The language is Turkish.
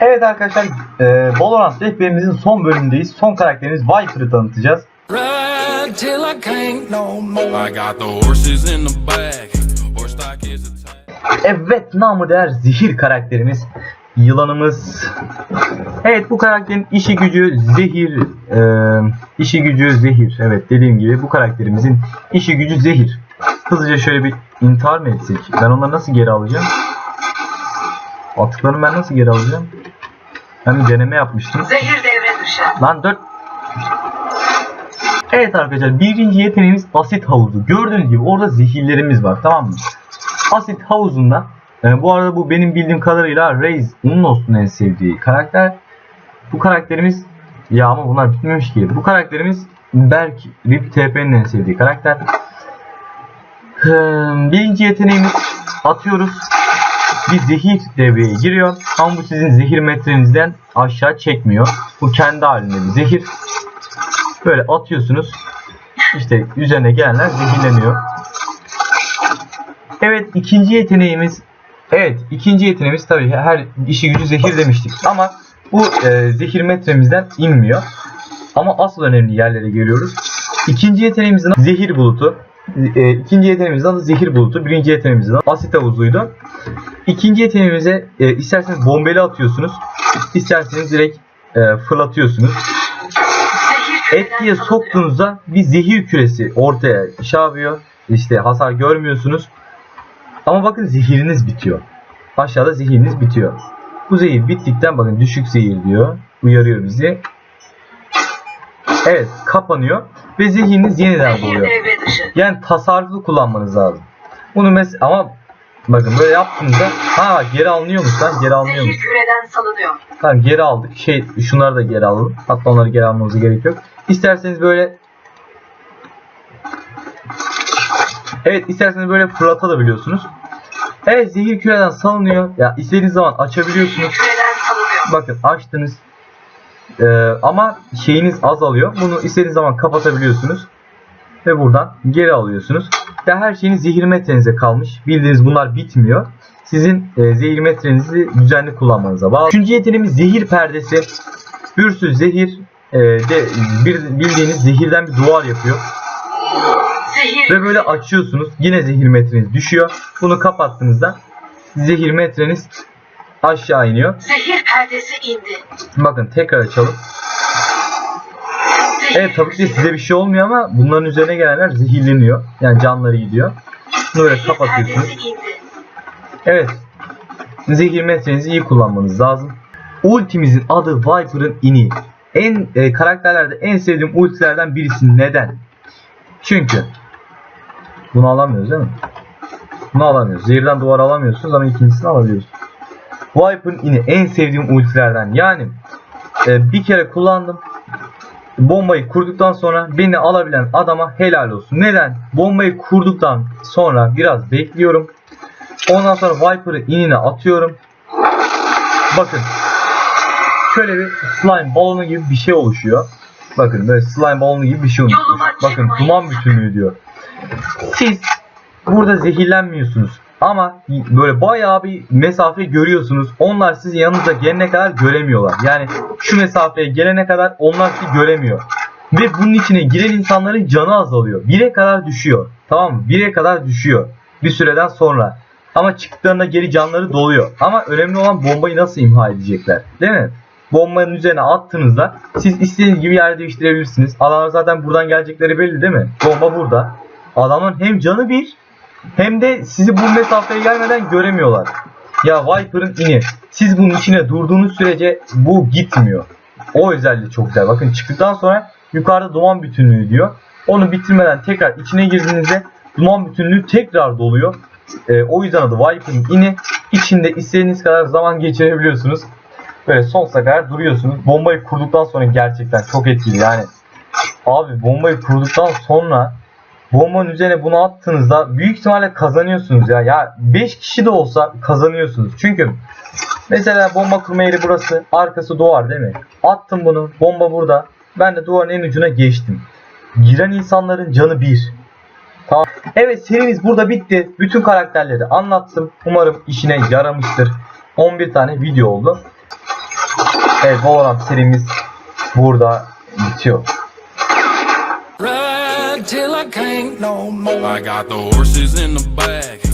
Evet arkadaşlar, e, Valorant rehberimizin son bölümündeyiz. Son karakterimiz Viper'ı tanıtacağız. Evet, namı değer zehir karakterimiz. Yılanımız. Evet, bu karakterin işi gücü zehir. E, işi gücü zehir. Evet, dediğim gibi bu karakterimizin işi gücü zehir. Hızlıca şöyle bir intihar mı etsek? Ben onları nasıl geri alacağım? Atıklarımı ben nasıl geri alacağım? Ben bir deneme yapmıştım. Zehir devre dışı. Lan 4 Evet arkadaşlar birinci yeteneğimiz asit havuzu. Gördüğünüz gibi orada zehirlerimiz var tamam mı? Asit havuzunda e, bu arada bu benim bildiğim kadarıyla Reis Unnos'un en sevdiği karakter. Bu karakterimiz ya ama bunlar bitmemiş ki. Bu karakterimiz Berk Rip TP'nin en sevdiği karakter. Birinci yeteneğimiz atıyoruz. Bir zehir devreye giriyor. Ama bu sizin zehir metrenizden aşağı çekmiyor. Bu kendi halinde bir zehir. Böyle atıyorsunuz. İşte üzerine gelenler zehirleniyor. Evet ikinci yeteneğimiz Evet ikinci yeteneğimiz tabii her işi gücü zehir demiştik ama bu e, zehir metremizden inmiyor. Ama asıl önemli yerlere geliyoruz. İkinci yeteneğimizin zehir bulutu. E, ikinci yeteneğimizin adı zehir bulutu. Birinci yeteneğimizin adı asit havuzuydu. İkinci yeteneğimize e, isterseniz bombeli atıyorsunuz. isterseniz direkt e, fırlatıyorsunuz. Zehir Et diye soktuğunuzda bir zehir küresi ortaya yapıyor. İşte hasar görmüyorsunuz. Ama bakın zehiriniz bitiyor. Aşağıda zehiriniz bitiyor. Bu zehir bittikten bakın düşük zehir diyor. Uyarıyor bizi. Evet kapanıyor ve zihniniz yeniden dışı. Yani tasarruflu kullanmanız lazım. Bunu mesela ama bakın böyle yaptığınızda ha geri alınıyormuş lan geri alınıyormuş. Küreden salınıyor. Tamam geri aldık. Şey şunları da geri alalım. Hatta onları geri almamıza gerek yok. İsterseniz böyle Evet isterseniz böyle fırlatabiliyorsunuz. Evet zehir küreden salınıyor. Ya istediğiniz zaman açabiliyorsunuz. küreden salınıyor. Bakın açtınız. Ee, ama şeyiniz azalıyor. Bunu istediğiniz zaman kapatabiliyorsunuz. Ve buradan geri alıyorsunuz. Ya her şeyiniz zehir metrenize kalmış. Bildiğiniz bunlar bitmiyor. Sizin e, zehir metrenizi düzenli kullanmanıza bağlı. Üçüncü yeteneğimiz zehir perdesi. Bir sürü zehir e, de bir, bildiğiniz zehirden bir duvar yapıyor. Zehir Ve böyle açıyorsunuz. Yine zehir metreniz düşüyor. Bunu kapattığınızda zehir metreniz aşağı iniyor. Zehir perdesi indi. Bakın tekrar açalım. Evet tabii ki size bir şey olmuyor ama bunların üzerine gelenler zehirleniyor. Yani canları gidiyor. Böyle kapatıyorsunuz. Evet. Zehir metrenizi iyi kullanmanız lazım. Ultimizin adı Viper'ın ini. En e, karakterlerde en sevdiğim ultilerden birisi. Neden? Çünkü bunu alamıyoruz değil mi? Bunu alamıyoruz. Zehirden duvar alamıyorsunuz ama ikincisini alabiliyoruz. Viper'ın ini en sevdiğim ultilerden. Yani e, bir kere kullandım. Bombayı kurduktan sonra beni alabilen adama helal olsun. Neden? Bombayı kurduktan sonra biraz bekliyorum. Ondan sonra Viper'ı inine atıyorum. Bakın. Şöyle bir slime balonu gibi bir şey oluşuyor. Bakın böyle slime balonu gibi bir şey oluşuyor. Bakın duman bütünlüğü diyor. Siz burada zehirlenmiyorsunuz. Ama böyle bayağı bir mesafe görüyorsunuz. Onlar sizi yanınıza gelene kadar göremiyorlar. Yani şu mesafeye gelene kadar onlar sizi göremiyor. Ve bunun içine giren insanların canı azalıyor. 1'e kadar düşüyor. Tamam mı? 1'e kadar düşüyor. Bir süreden sonra. Ama çıktıklarında geri canları doluyor. Ama önemli olan bombayı nasıl imha edecekler. Değil mi? Bombanın üzerine attığınızda siz istediğiniz gibi yer değiştirebilirsiniz. Adamlar zaten buradan gelecekleri belli değil mi? Bomba burada. Adamın hem canı bir hem de sizi bu mesafeye gelmeden göremiyorlar. Ya Viper'ın ini. Siz bunun içine durduğunuz sürece bu gitmiyor. O özelliği çok güzel. Bakın çıktıktan sonra yukarıda duman bütünlüğü diyor. Onu bitirmeden tekrar içine girdiğinizde duman bütünlüğü tekrar doluyor. Ee, o yüzden adı Viper'ın ini. İçinde istediğiniz kadar zaman geçirebiliyorsunuz. Böyle sonsuza kadar duruyorsunuz. Bombayı kurduktan sonra gerçekten çok etkili. Yani abi bombayı kurduktan sonra bombanın üzerine bunu attığınızda büyük ihtimalle kazanıyorsunuz ya. Ya 5 kişi de olsa kazanıyorsunuz. Çünkü mesela bomba kurma yeri burası. Arkası duvar değil mi? Attım bunu. Bomba burada. Ben de duvarın en ucuna geçtim. Giren insanların canı bir. Tamam. Evet serimiz burada bitti. Bütün karakterleri anlattım. Umarım işine yaramıştır. 11 tane video oldu. Evet Valorant serimiz burada bitiyor. Till I can't no more. I got the horses in the back,